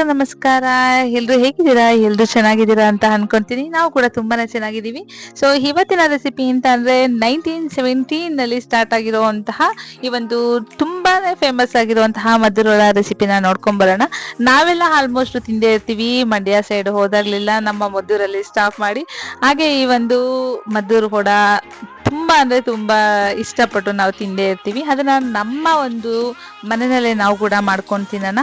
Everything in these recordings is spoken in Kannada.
ಎಲ್ರಿಗೂ ನಮಸ್ಕಾರ. ಎಲ್ರು ಹೇಗಿದ್ದೀರಾ? ಎಲ್ರು ಚೆನ್ನಾಗಿದ್ದೀರಾ ಅಂತ ಅನ್ಕೊಂತೀನಿ. ನಾವು ಕೂಡ ತುಂಬಾನೇ ಚೆನ್ನಾಗಿದ್ದೀವಿ. ಸೊ ಇವತ್ತಿನ ರೆಸಿಪಿ ಅಂತ ಅಂದ್ರೆ ನೈನ್ಟೀನ್ ಸೆವೆಂಟೀನ್ನಲ್ಲಿ ಸ್ಟಾರ್ಟ್ ಆಗಿರುವಂತಹ ಈ ಒಂದು ತುಂಬಾನೇ ಫೇಮಸ್ ಆಗಿರುವಂತಹ ಮಧುರೋಳ ರೆಸಿಪಿನ ನೋಡ್ಕೊಂಡ್ ಬರೋಣ. ನಾವೆಲ್ಲ ಆಲ್ಮೋಸ್ಟ್ ತಿಂದೇ ಇರ್ತೀವಿ. ಮಂಡ್ಯ ಸೈಡ್ ಹೋದಾಗ್ಲಿಲ್ಲ ನಮ್ಮ ಮದ್ದೂರಲ್ಲಿ ಸ್ಟಾಪ್ ಮಾಡಿ. ಹಾಗೆ ಈ ಒಂದು ಮದ್ದೂರು ಕೂಡ ತುಂಬಾ ಅಂದ್ರೆ ತುಂಬಾ ಇಷ್ಟಪಟ್ಟು ನಾವು ತಿಂದೇ ಇರ್ತೀವಿ. ಅದನ್ನ ನಮ್ಮ ಒಂದು ಮನೆಯಲ್ಲೇ ನಾವು ಕೂಡ ಮಾಡ್ಕೊಂಡು ತಿನ್ನೋಣ.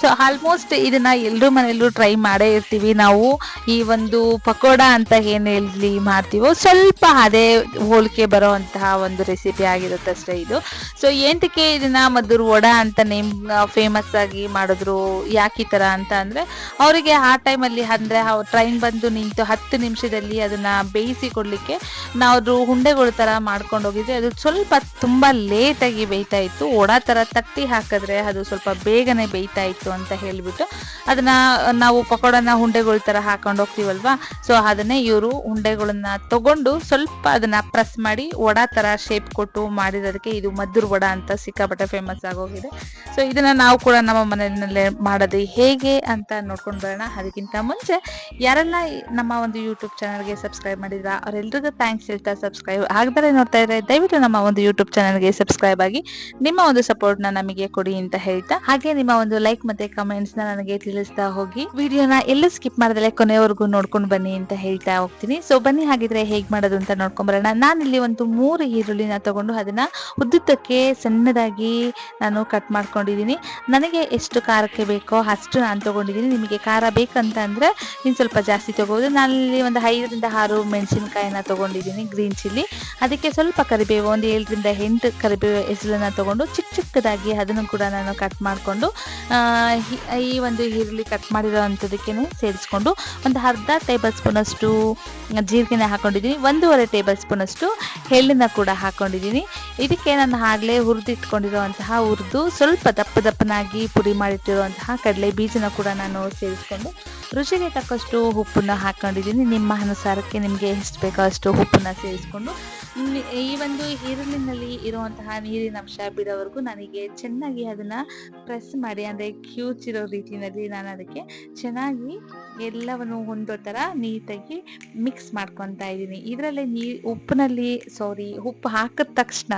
ಸೊ ಆಲ್ಮೋಸ್ಟ್ ಇದನ್ನ ಎಲ್ಲರೂ ಮನೆಯಲ್ಲೂ ಟ್ರೈ ಮಾಡೇ ಇರ್ತೀವಿ. ನಾವು ಈ ಒಂದು ಪಕೋಡ ಅಂತ ಏನ್ ಹೇಳಿ ಮಾಡ್ತೀವೋ ಸ್ವಲ್ಪ ಅದೇ ಹೋಲಿಕೆ ಬರೋವಂತಹ ಒಂದು ರೆಸಿಪಿ ಆಗಿರುತ್ತೆ ಅಷ್ಟೇ ಇದು. ಸೊ ಏಂತಕ್ಕೆ ಇದನ್ನ ಮದ್ದೂರು ವಡ ಅಂತ ನೇಮ್ ಫೇಮಸ್ ಆಗಿ ಮಾಡಿದ್ರು ಯಾಕೆ ಈ ತರ ಅಂತ ಅಂದ್ರೆ, ಅವರಿಗೆ ಆ ಟೈಮಲ್ಲಿ ಅಂದ್ರೆ ಟ್ರೈನ್ ಬಂದು ನಿಂತು ಹತ್ತು ನಿಮಿಷದಲ್ಲಿ ಅದನ್ನ ಬೇಯಿಸಿ ಕೊಡ್ಲಿಕ್ಕೆ ನಾವು ಹುಂಡೆಗಳು ತರ ಮಾಡ್ಕೊಂಡು ಹೋಗಿದ್ವಿ. ಅದು ಸ್ವಲ್ಪ ತುಂಬಾ ಲೇಟ್ ಆಗಿ ಬೇಯ್ತಾ ಇತ್ತು. ವಡ ತರ ತಟ್ಟಿ ಹಾಕಿದ್ರೆ ಅದು ಸ್ವಲ್ಪ ಬೇಗನೆ ಬೇಯ್ತಾ ಇತ್ತು ಅಂತ ಹೇಳ್ಬಿಟ್ಟು ಅದನ್ನ, ನಾವು ಪಕೋಡನ ಹುಂಡೆಗಳ ತರ ಹಾಕೊಂಡು ಹೋಗ್ತೀವಲ್ವಾ? ಸೊ ಅದನ್ನೇ ಇವರು ಹುಂಡೆಗಳನ್ನ ತಗೊಂಡು ಸ್ವಲ್ಪ ಅದನ್ನ ಪ್ರೆಸ್ ಮಾಡಿ ವಡ ತರ ಶೇಪ್ ಕೊಟ್ಟು ಮಾಡಿರೋದಕ್ಕೆ ಇದು ಮದ್ದೂರ್ ವಡ ಅಂತ ಸಿಕ್ಕಾಪಟ್ಟೆ ಫೇಮಸ್ ಆಗೋಗಿದೆ. ಸೊ ಇದನ್ನ ನಾವು ಕೂಡ ನಮ್ಮ ಮನೆಯಲ್ಲೇ ಮಾಡೋದು ಹೇಗೆ ಅಂತ ನೋಡ್ಕೊಂಡು ಬರೋಣ. ಅದಕ್ಕಿಂತ ಮುಂಚೆ ಯಾರೆಲ್ಲ ನಮ್ಮ ಒಂದು ಯೂಟ್ಯೂಬ್ ಚಾನಲ್ಗೆ ಸಬ್ಸ್ಕ್ರೈಬ್ ಮಾಡಿದ್ರ ಅವರೆಲ್ಲರಿಗೂ ಥ್ಯಾಂಕ್ಸ್ ಹೇಳ್ತಾ ಸಬ್ಸ್ಕ್ರೈಬ್ ಆಗದರೆ ನೋಡ್ತಾ ಇದ್ರೆ ದಯವಿಟ್ಟು ನಮ್ಮ ಒಂದು ಯೂಟ್ಯೂಬ್ ಚಾನಲ್ಗೆ ಸಬ್ಸ್ಕ್ರೈಬ್ ಆಗಿ, ನಿಮ್ಮ ಒಂದು ಸಪೋರ್ಟ್ನ ನಮಗೆ ಕೊಡಿ ಅಂತ ಹೇಳ್ತಾ, ಹಾಗೆ ನಿಮ್ಮ ಒಂದು ಲೈಕ್ ಮತ್ತೆ ಕಮೆಂಟ್ಸ್ನ ನನಗೆ ತಿಳಿಸ್ತಾ ಹೋಗಿ, ವಿಡಿಯೋನ ಎಲ್ಲೂ ಸ್ಕಿಪ್ ಮಾಡದಲ್ಲೇ ಕೊನೆವರೆಗೂ ನೋಡ್ಕೊಂಡು ಬನ್ನಿ ಅಂತ ಹೇಳ್ತಾ ಹೋಗ್ತೀನಿ. ಸೊ ಬನ್ನಿ ಹಾಗಿದ್ರೆ ಹೇಗ್ ಮಾಡೋದು ಅಂತ ನೋಡ್ಕೊಂಡ್ ಬರೋಣ. ನಾನಿಲ್ಲಿ ಒಂದು ಮೂರು ಈರುಳ್ಳಿನ ತಗೊಂಡು ಅದನ್ನ ಉದ್ದುದ್ದಕ್ಕೆ ಸಣ್ಣದಾಗಿ ನಾನು ಕಟ್ ಮಾಡ್ಕೊಂಡಿದ್ದೀನಿ. ನನಗೆ ಎಷ್ಟು ಖಾರಕ್ಕೆ ಬೇಕೋ ಅಷ್ಟು ನಾನು ತೊಗೊಂಡಿದ್ದೀನಿ. ನಿಮಗೆ ಖಾರ ಬೇಕಂತ ಅಂದರೆ ಇನ್ನು ಸ್ವಲ್ಪ ಜಾಸ್ತಿ ತಗೋಬೋದು. ನಾನಲ್ಲಿ ಒಂದು ಐದರಿಂದ ಆರು ಮೆಣಸಿನ್ಕಾಯಿನ ತೊಗೊಂಡಿದ್ದೀನಿ ಗ್ರೀನ್ ಚಿಲ್ಲಿ ಅದಕ್ಕೆ ಸ್ವಲ್ಪ ಕರಿಬೇವು, ಒಂದು ಏಳರಿಂದ ಎಂಟು ಕರಿಬೇವು ಹೆಸರನ್ನು ತಗೊಂಡು ಚಿಕ್ಕ ಚಿಕ್ಕದಾಗಿ ಅದನ್ನು ಕೂಡ ನಾನು ಕಟ್ ಮಾಡಿಕೊಂಡು ಈ ಒಂದು ಈರುಳ್ಳಿ ಕಟ್ ಮಾಡಿರೋ ಸೇರಿಸ್ಕೊಂಡು ಒಂದು ಅರ್ಧ ಟೇಬಲ್ ಸ್ಪೂನ್ ಅಷ್ಟು ಜೀರಿಗೆನ ಹಾಕೊಂಡಿದ್ದೀನಿ. ಒಂದೂವರೆ ಟೇಬಲ್ ಸ್ಪೂನಷ್ಟು ಎಳ್ಳನ್ನ ಕೂಡ ಹಾಕೊಂಡಿದ್ದೀನಿ. ಇದಕ್ಕೆ ನಾನು ಆಗಲೇ ಹುರಿದಿಟ್ಕೊಂಡಿರುವಂತಹ ಹುರಿದು ಸ್ವಲ್ಪ ದಪ್ಪ ದಪ್ಪನಾಗಿ ಪುಡಿ ಮಾಡಿಟ್ಟಿರುವಂತಹ ಕಡಲೆ ಬೀಜನ ಕೂಡ ನಾನು ಸೇರಿಸ್ಕೊಂಡು ರುಚಿಗೆ ತಕ್ಕಷ್ಟು ಉಪ್ಪನ್ನ ಹಾಕ್ಕೊಂಡಿದ್ದೀನಿ ನಿಮ್ಮ ಅನುಸಾರಕ್ಕೆ ನಿಮಗೆ ಎಷ್ಟು ಬೇಕೋ ಅಷ್ಟು ಉಪ್ಪನ್ನ ಸೇರಿಸ್ಕೊಂಡು ಈ ಒಂದು ಈರುಳ್ಳಿನಲ್ಲಿ ಇರುವಂತಹ ನೀರಿನ ಅಂಶ ಬಿಡೋವರೆಗೂ ನನಗೆ ಚೆನ್ನಾಗಿ ಅದನ್ನ ಪ್ರೆಸ್ ಮಾಡಿ, ಅಂದರೆ ಕ್ಯೂಚಿರೋ ರೀತಿಯಲ್ಲಿ ನಾನು ಅದಕ್ಕೆ ಚೆನ್ನಾಗಿ ಎಲ್ಲವನ್ನು ಹೊಂದೋ ಥರ ನೀಟಾಗಿ ಮಿಕ್ಸ್ ಮಾಡ್ಕೊತಾ ಇದ್ದೀನಿ. ಇದರಲ್ಲಿ ನೀ ಉಪ್ಪಿನಲ್ಲಿ ಸಾರಿ ಉಪ್ಪು ಹಾಕಿದ ತಕ್ಷಣ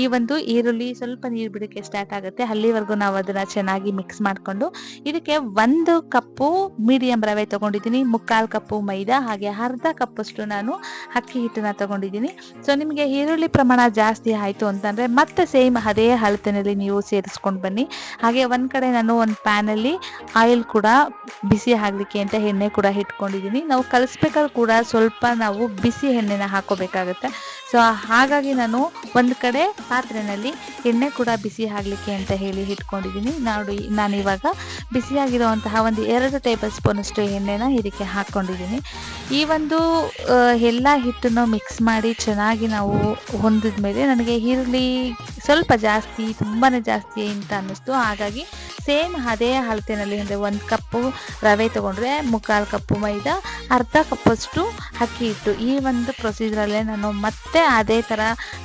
ಈ ಒಂದು ಈರುಳ್ಳಿ ಸ್ವಲ್ಪ ನೀರು ಬಿಡೋಕ್ಕೆ ಸ್ಟಾರ್ಟ್ ಆಗುತ್ತೆ. ಅಲ್ಲಿವರೆಗೂ ನಾವು ಅದನ್ನ ಚೆನ್ನಾಗಿ ಮಿಕ್ಸ್ ಮಾಡಿಕೊಂಡು ಇದಕ್ಕೆ ಒಂದು ಕಪ್ಪು ಮೀಡಿಯಂ ರವೆ ತಗೊಂಡಿದ್ದೀನಿ. ಮುಕ್ಕಾಲು ಕಪ್ಪು ಮೈದಾ, ಹಾಗೆ ಅರ್ಧ ಕಪ್ಪಷ್ಟು ನಾನು ಅಕ್ಕಿ ಹಿಟ್ಟನ್ನ ತಗೊಂಡಿದ್ದೀನಿ. ಸೊ ನಿಮಗೆ ಈರುಳ್ಳಿ ಪ್ರಮಾಣ ಜಾಸ್ತಿ ಆಯಿತು ಅಂತಂದರೆ ಮತ್ತೆ ಸೇಮ್ ಅದೇ ಅಳತೆನಲ್ಲಿ ನೀವು ಸೇರಿಸ್ಕೊಂಡು ಬನ್ನಿ. ಹಾಗೆ ಒಂದು ಕಡೆ ನಾನು ಒಂದು ಪ್ಯಾನಲ್ಲಿ ಆಯಿಲ್ ಕೂಡ ಬಿಸಿ ಆಗಲಿಕ್ಕೆ ಅಂತ ಎಣ್ಣೆ ಕೂಡ ಇಟ್ಕೊಂಡಿದ್ದೀನಿ. ನಾವು ಕಲಿಸ್ಬೇಕಾದ್ರೆ ಕೂಡ ಸ್ವಲ್ಪ ನಾವು ಬಿಸಿ ಎಣ್ಣೆನ ಹಾಕೋಬೇಕಾಗುತ್ತೆ. ಸೊ ಹಾಗಾಗಿ ನಾನು ಒಂದು ಕಡೆ ಪಾತ್ರೆಯಲ್ಲಿ ಎಣ್ಣೆ ಕೂಡ ಬಿಸಿ ಆಗಲಿಕ್ಕೆ ಅಂತ ಹೇಳಿ ಇಟ್ಕೊಂಡಿದ್ದೀನಿ ನೋಡಿ ನಾನು ಇವಾಗ ಬಿಸಿಯಾಗಿರುವಂತಹ ಒಂದು ಎರಡು ಟೇಬಲ್ ಸ್ಪೂನಷ್ಟು ಎಣ್ಣೆನ ಇದಕ್ಕೆ ಹಾಕ್ಕೊಂಡಿದ್ದೀನಿ ಈ ಒಂದು ಎಲ್ಲ ಹಿಟ್ಟನ್ನು ಮಿಕ್ಸ್ ಮಾಡಿ ಚೆನ್ನಾಗಿ ನಾವು ಹೊಂದಿದ ಮೇಲೆ ನನಗೆ ಈರುಳ್ಳಿ ಸ್ವಲ್ಪ ಜಾಸ್ತಿ ತುಂಬಾ ಜಾಸ್ತಿ ಅಂತ ಅನ್ನಿಸ್ತು. ಹಾಗಾಗಿ ಸೇಮ್ ಅದೇ ಅಳತೆನಲ್ಲಿ ಅಂದರೆ ಒಂದು ಕಪ್ಪು ರವೆ ತೊಗೊಂಡ್ರೆ ಮುಕ್ಕಾಲು ಕಪ್ಪು ಮೈದಾ, ಅರ್ಧ ಕಪ್ಪಷ್ಟು ಅಕ್ಕಿ ಹಿಟ್ಟು. ಈ ಒಂದು ಪ್ರೊಸೀಜರಲ್ಲೇ ನಾನು ಮತ್ತೆ ಅದೇ ಥರ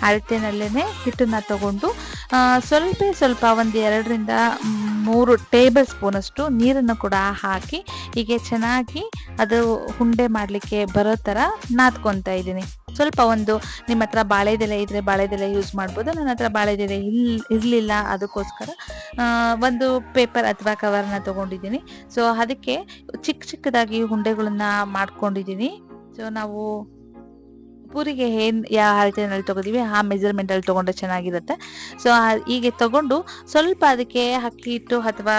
ಅಳತೆನಲ್ಲೇ ಹಿಟ್ಟನ್ನು ತಗೊಂಡು ಸ್ವಲ್ಪ ಸ್ವಲ್ಪ ಒಂದು ಎರಡರಿಂದ ಮೂರು ಟೇಬಲ್ ಸ್ಪೂನಷ್ಟು ನೀರನ್ನು ಕೂಡ ಹಾಕಿ, ಹೀಗೆ ಚೆನ್ನಾಗಿ ಅದು ಉಂಡೆ ಮಾಡಲಿಕ್ಕೆ ಬರೋ ಥರ ನಾದ್ಕೊತಾ ಇದ್ದೀನಿ. ಸ್ವಲ್ಪ ಒಂದು ನಿಮ್ಮ ಹತ್ರ ಬಾಳೆದೆಲೆ ಇದ್ರೆ ಬಾಳೆದೆಲೆ ಯೂಸ್ ಮಾಡ್ಬೋದು, ನನ್ನ ಹತ್ರ ಬಾಳೆದೆಲೆ ಇಲ್, ಇರಲಿಲ್ಲ ಅದಕ್ಕೋಸ್ಕರ ಒಂದು ಪೇಪರ್ ಅಥವಾ ಕವರ್ನ ತಗೊಂಡಿದ್ದೀನಿ. ಸೊ ಅದಕ್ಕೆ ಚಿಕ್ಕ ಚಿಕ್ಕದಾಗಿ ಉಂಡೆಗಳನ್ನ ಮಾಡ್ಕೊಂಡಿದ್ದೀನಿ. ಸೊ ನಾವು ಪೂರಿಗೆ ಏನು ಯಾವ ಅಳತೆನಲ್ಲಿ ತಗೋತೀವಿ ಆ ಮೆಜರ್ಮೆಂಟಲ್ಲಿ ತಗೊಂಡ್ರೆ ಚೆನ್ನಾಗಿರುತ್ತೆ. ಸೊ ಹೀಗೆ ತಗೊಂಡು ಸ್ವಲ್ಪ ಅದಕ್ಕೆ ಅಕ್ಕಿ ಹಿಟ್ಟು ಅಥವಾ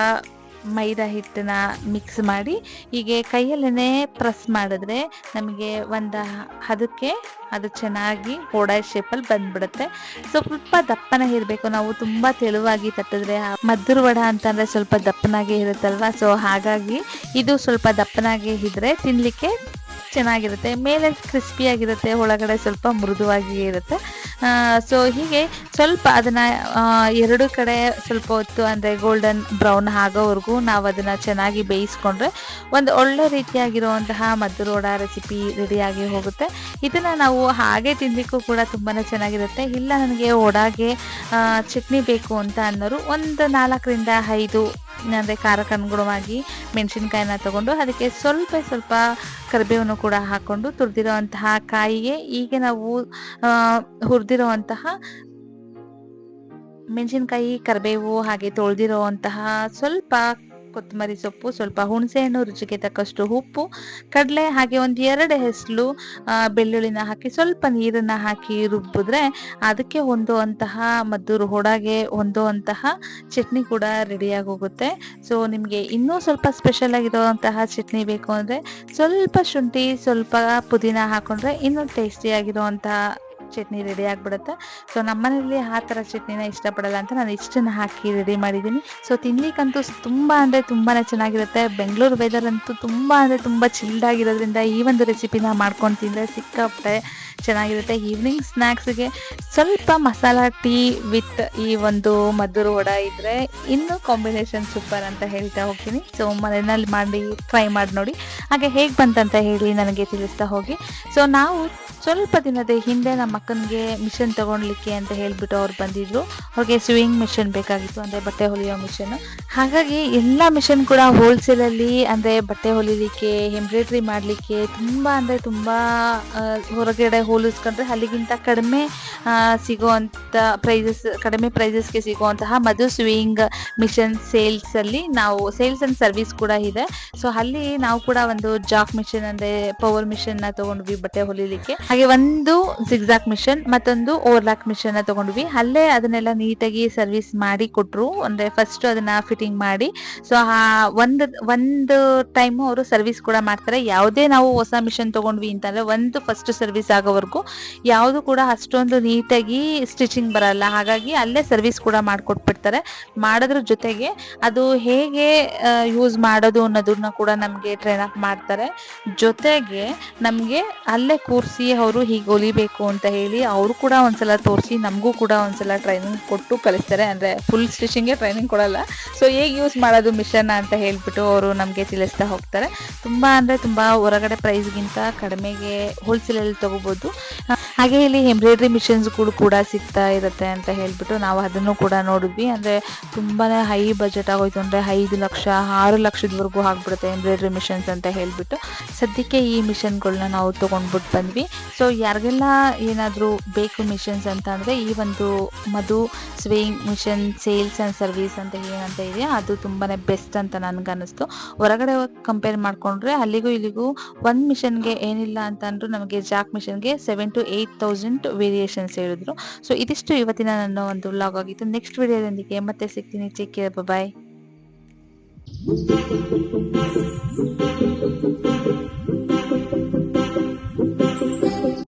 ಮೈದಾ ಹಿಟ್ಟನ್ನ ಮಿಕ್ಸ್ ಮಾಡಿ, ಹೀಗೆ ಕೈಯಲ್ಲೇ ಪ್ರೆಸ್ ಮಾಡಿದ್ರೆ ನಮಗೆ ಒಂದು ಅದಕ್ಕೆ ಅದು ಚೆನ್ನಾಗಿ ಹೋಡಾಯ್ ಶೇಪಲ್ಲಿ ಬಂದ್ಬಿಡುತ್ತೆ. ಸ್ವಲ್ಪ ದಪ್ಪನ ಇರಬೇಕು ನಾವು ತುಂಬ ತೆಳುವಾಗಿ ತಟ್ಟಿದ್ರೆ ಮದ್ದೂರು ವಡ ಅಂತಂದರೆ ಸ್ವಲ್ಪ ದಪ್ಪನಾಗಿ ಇರುತ್ತಲ್ವಾ? ಸೊ ಹಾಗಾಗಿ ಇದು ಸ್ವಲ್ಪ ದಪ್ಪನಾಗಿ ಇದ್ದರೆ ತಿನ್ನಲಿಕ್ಕೆ ಚೆನ್ನಾಗಿರುತ್ತೆ. ಮೇಲೆ ಕ್ರಿಸ್ಪಿಯಾಗಿರುತ್ತೆ ಒಳಗಡೆ ಸ್ವಲ್ಪ ಮೃದುವಾಗಿ ಇರುತ್ತೆ. ಸೊ ಹೀಗೆ ಸ್ವಲ್ಪ ಅದನ್ನು ಎರಡು ಕಡೆ ಸ್ವಲ್ಪ ಹೊತ್ತು ಅಂದರೆ ಗೋಲ್ಡನ್ ಬ್ರೌನ್ ಆಗೋವರೆಗೂ ನಾವು ಅದನ್ನು ಚೆನ್ನಾಗಿ ಬೇಯಿಸ್ಕೊಂಡ್ರೆ ಒಂದು ಒಳ್ಳೆ ರೀತಿಯಾಗಿರುವಂತಹ ಮದ್ದುರೋಡ ರೆಸಿಪಿ ರೆಡಿಯಾಗಿ ಹೋಗುತ್ತೆ. ಇದನ್ನು ನಾವು ಹಾಗೆ ತಿನ್ನಲಿಕ್ಕೂ ಕೂಡ ತುಂಬಾ ಚೆನ್ನಾಗಿರುತ್ತೆ. ಇಲ್ಲ ನನಗೆ ಒಡಾಗೆ ಚಟ್ನಿ ಬೇಕು ಅಂತ ಅನ್ನೋರು ಒಂದು ನಾಲ್ಕರಿಂದ ಐದು ಅಂದರೆ ಖಾರಕ್ಕೆ ಅನುಗುಣವಾಗಿ ಮೆಣಸಿನ್ಕಾಯಿನ ತಗೊಂಡು ಅದಕ್ಕೆ ಸ್ವಲ್ಪ ಸ್ವಲ್ಪ ಕರಿಬೇವನ್ನು ಕೂಡ ಹಾಕ್ಕೊಂಡು ತುರಿದಿರುವಂತಹ ಕಾಯಿಗೆ ಈಗ ನಾವು ಹುರಿದಿರೋವಂತಹ ಮೆಣಸಿನ್ಕಾಯಿ, ಕರಿಬೇವು ಹಾಗೆ ತೊಳೆದಿರುವಂತಹ ಸ್ವಲ್ಪ ಕೊತ್ತಂಬರಿ ಸೊಪ್ಪು, ಸ್ವಲ್ಪ ಹುಣಸೆಹಣ್ಣು ರುಚಿಗೆ ತಕ್ಕಷ್ಟು ಉಪ್ಪು, ಕಡಲೆ ಹಾಗೆ ಒಂದು ಎರಡು ಹೆಸಲು ಬೆಳ್ಳುಳ್ಳಿನ ಹಾಕಿ ಸ್ವಲ್ಪ ನೀರನ್ನು ಹಾಕಿ ರುಬ್ಬಿದ್ರೆ ಅದಕ್ಕೆ ಹೊಂದುವಂತಹ ಮದ್ದೂರು ಹೊಡಗೆ ಹೊಂದುವಂತಹ ಚಟ್ನಿ ಕೂಡ ರೆಡಿಯಾಗಿ ಹೋಗುತ್ತೆ ಸೊ ನಿಮಗೆ ಇನ್ನೂ ಸ್ವಲ್ಪ ಸ್ಪೆಷಲ್ ಆಗಿರುವಂತಹ ಚಟ್ನಿ ಬೇಕು ಅಂದರೆ ಸ್ವಲ್ಪ ಶುಂಠಿ, ಸ್ವಲ್ಪ ಪುದೀನ ಹಾಕೊಂಡ್ರೆ ಇನ್ನೂ ಟೇಸ್ಟಿಯಾಗಿರುವಂತಹ ಚಟ್ನಿ ರೆಡಿ ಆಗಿಬಿಡುತ್ತೆ. ಸೊ ನಮ್ಮನೇಲಿ ಆ ಥರ ಚಟ್ನಿನ ಇಷ್ಟಪಡಲ್ಲ ಅಂತ ನಾನು ಇಷ್ಟನ್ನು ಹಾಕಿ ರೆಡಿ ಮಾಡಿದ್ದೀನಿ. ಸೊ ತಿನ್ಲಿಕ್ಕಂತೂ ತುಂಬ ಅಂದರೆ ತುಂಬಾ ಚೆನ್ನಾಗಿರುತ್ತೆ. ಬೆಂಗಳೂರು ವೆದರ್ ಅಂತೂ ತುಂಬ ಅಂದರೆ ತುಂಬ ಚಿಲ್ಡ್ ಆಗಿರೋದ್ರಿಂದ ಈ ಒಂದು ರೆಸಿಪಿನ ಮಾಡ್ಕೊಂಡು ತಿಂದರೆ ಸಿಕ್ಕಾಪಟ್ಟೆ ಚೆನ್ನಾಗಿರುತ್ತೆ. ಈವ್ನಿಂಗ್ ಸ್ನ್ಯಾಕ್ಸ್ಗೆ ಸ್ವಲ್ಪ ಮಸಾಲ ಟೀ ವಿತ್ ಈ ಒಂದು ಮದ್ದೂರು ವಡ ಇದ್ದರೆ ಇನ್ನೂ ಕಾಂಬಿನೇಷನ್ ಸೂಪರ್ ಅಂತ ಹೇಳ್ತಾ ಹೋಗ್ತೀನಿ. ಸೊ ಮನೆಯಲ್ಲಿ ಮಾಡಿ ಟ್ರೈ ಮಾಡಿ ನೋಡಿ. ಹಾಗೆ ಹೇಗೆ ಬಂತಂತ ಹೇಳಿ ನನಗೆ ತಿಳಿಸ್ತಾ ಹೋಗಿ. ಸೊ ನಾವು ಸ್ವಲ್ಪ ದಿನದ ಹಿಂದೆ ನಮ್ಮ ಅಕ್ಕನಿಗೆ ಮಿಷನ್ ತಗೊಳ್ಲಿಕ್ಕೆ ಅಂತ ಹೇಳಿಬಿಟ್ಟು ಅವ್ರು ಬಂದಿದ್ರು. ಅವ್ರಿಗೆ ಸ್ವಿಂಗ್ ಮಿಷನ್ ಬೇಕಾಗಿತ್ತು, ಅಂದರೆ ಬಟ್ಟೆ ಹೊಲಿಯೋ ಮಿಷನ್ ಹಾಗಾಗಿ ಎಲ್ಲ ಮಿಷನ್ ಕೂಡ ಹೋಲ್ಸೇಲಲ್ಲಿ ಅಂದರೆ ಬಟ್ಟೆ ಹೊಲಿಲಿಕ್ಕೆ ಎಂಬ್ರಾಯ್ಡ್ರಿ ಮಾಡಲಿಕ್ಕೆ ತುಂಬ, ಅಂದರೆ ತುಂಬ ಹೊರಗಡೆ ಹೋಲಿಸ್ಕೊಂಡ್ರೆ ಅಲ್ಲಿಗಿಂತ ಕಡಿಮೆ ಸಿಗುವಂಥ ಪ್ರೈಸಸ್ ಕಡಿಮೆ ಪ್ರೈಸಸ್ಗೆ ಸಿಗುವಂತಹ ಮಧು ಸ್ವಿಂಗ್ ಮಿಷನ್ ಸೇಲ್ಸಲ್ಲಿ ನಾವು ಸೇಲ್ಸ್ ಆ್ಯಂಡ್ ಸರ್ವಿಸ್ ಕೂಡ ಇದೆ. ಸೊ ಅಲ್ಲಿ ನಾವು ಕೂಡ ಒಂದು ಜಾಕ್ ಮಿಷನ್ ಅಂದರೆ ಪವರ್ ಮಿಷನ್ನ ತೊಗೊಂಡ್ವಿ ಬಟ್ಟೆ ಹೊಲಿಲಿಕ್ಕೆ. ಹಾಗೆ ಒಂದು ಸಿಗ್ಸಾಕ್ ಮಿಷನ್ ಮತ್ತೊಂದು ಓವರ್ಲಾಕ್ ಮಿಷನ್ ತಗೊಂಡ್ವಿ. ಅಲ್ಲೇ ಅದನ್ನೆಲ್ಲ ನೀಟಾಗಿ ಸರ್ವಿಸ್ ಮಾಡಿ ಕೊಟ್ರು. ಅಂದ್ರೆ ಫಸ್ಟ್ ಅದನ್ನ ಫಿಟ್ಟಿಂಗ್ ಮಾಡಿ. ಸೊ ಒಂದು ಒಂದು ಟೈಮು ಅವರು ಸರ್ವಿಸ್ ಕೂಡ ಮಾಡ್ತಾರೆ. ಯಾವುದೇ ನಾವು ಹೊಸ ಮಿಷನ್ ತಗೊಂಡ್ವಿ ಅಂತಂದ್ರೆ ಒಂದು ಫಸ್ಟ್ ಸರ್ವಿಸ್ ಆಗೋವರೆಗೂ ಯಾವುದು ಕೂಡ ಅಷ್ಟೊಂದು ನೀಟಾಗಿ ಸ್ಟಿಚಿಂಗ್ ಬರಲ್ಲ. ಹಾಗಾಗಿ ಅಲ್ಲೇ ಸರ್ವಿಸ್ ಕೂಡ ಮಾಡ್ಕೊಟ್ಬಿಡ್ತಾರೆ. ಮಾಡೋದ್ರ ಜೊತೆಗೆ ಅದು ಹೇಗೆ ಯೂಸ್ ಮಾಡೋದು ಅನ್ನೋದನ್ನ ಕೂಡ ನಮಗೆ ಟ್ರೈನ್ ಅಪ್ ಮಾಡ್ತಾರೆ. ಜೊತೆಗೆ ನಮಗೆ ಅಲ್ಲೇ ಕೂರಿಸಿ ಅವರು ಹೀಗೆ ಹೊಲಿಬೇಕು ಅಂತ ಹೇಳಿ ಅವರು ಕೂಡ ಒಂದ್ಸಲ ತೋರಿಸಿ, ನಮಗೂ ಕೂಡ ಒಂದ್ಸಲ ಟ್ರೈನಿಂಗ್ ಕೊಟ್ಟು ಕಲಿಸ್ತಾರೆ ಅಂದರೆ ಫುಲ್ ಸ್ಟಿಚಿಂಗ್ಗೆ ಟ್ರೈನಿಂಗ್ ಕೊಡಲ್ಲ. ಸೊ ಹೇಗೆ ಯೂಸ್ ಮಾಡೋದು ಮಿಷನ್ ಅಂತ ಹೇಳಿಬಿಟ್ಟು ಅವರು ನಮಗೆ ತಿಳಿಸ್ತಾ ಹೋಗ್ತಾರೆ. ತುಂಬ ಅಂದರೆ ತುಂಬ ಹೊರಗಡೆ ಪ್ರೈಸ್ಗಿಂತ ಕಡಿಮೆಗೆ ಹೋಲ್ಸೇಲಲ್ಲಿ ತೊಗೋಬೋದು. ಹಾಗೆ ಇಲ್ಲಿ ಎಂಬ್ರಾಯ್ಡ್ರಿ ಮಿಷನ್ಸ್ಗಳು ಕೂಡ ಸಿಗ್ತಾ ಇರುತ್ತೆ ಅಂತ ಹೇಳ್ಬಿಟ್ಟು ನಾವು ಅದನ್ನು ಕೂಡ ನೋಡಿದ್ವಿ. ಅಂದರೆ ತುಂಬಾ ಹೈ ಬಜೆಟ್ ಆಗೋಯ್ತು. ಅಂದರೆ ಐದು ಲಕ್ಷ, ಆರು ಲಕ್ಷದವರೆಗೂ ಆಗ್ಬಿಡುತ್ತೆ ಎಂಬ್ರಾಯ್ಡ್ರಿ ಮಿಷನ್ಸ್ ಅಂತ ಹೇಳ್ಬಿಟ್ಟು. ಸದ್ಯಕ್ಕೆ ಈ ಮಿಷನ್ಗಳನ್ನ ನಾವು ತೊಗೊಂಡ್ಬಿಟ್ಟು ಬಂದ್ವಿ. ಸೊ ಯಾರಿಗೆಲ್ಲ ಏನಾದರೂ ಬೇಕು ಮಿಷನ್ಸ್ ಅಂತ ಅಂದರೆ ಈ ಒಂದು Madhu sewing machine sales and service ಅಂತ ಏನಂತ ಇದೆ ಅದು ತುಂಬಾ ಬೆಸ್ಟ್ ಅಂತ ನನಗೆ ಅನ್ನಿಸ್ತು ಹೊರಗಡೆ ಕಂಪೇರ್ ಮಾಡಿಕೊಂಡ್ರೆ ಅಲ್ಲಿಗೂ ಇಲ್ಲಿಗೂ ಒಂದು ಮಿಷನ್ಗೆ ಏನಿಲ್ಲ ಅಂತ ಅಂದರೂ ನಮಗೆ ಜಾಕ್ ಮಿಷನ್ಗೆ seven to eight thousand variations ಹೇಳಿದ್ರು. ಸೊ ಇದಿಷ್ಟು ಇವತ್ತಿನ ನನ್ನ ಒಂದು ಲಾಗ್ ಆಗಿತ್ತು. ನೆಕ್ಸ್ಟ್ ವಿಡಿಯೋದೊಂದಿಗೆ ಮತ್ತೆ ಸಿಗ್ತೀನಿ. ಚೇಕ್ ಬಾಯ್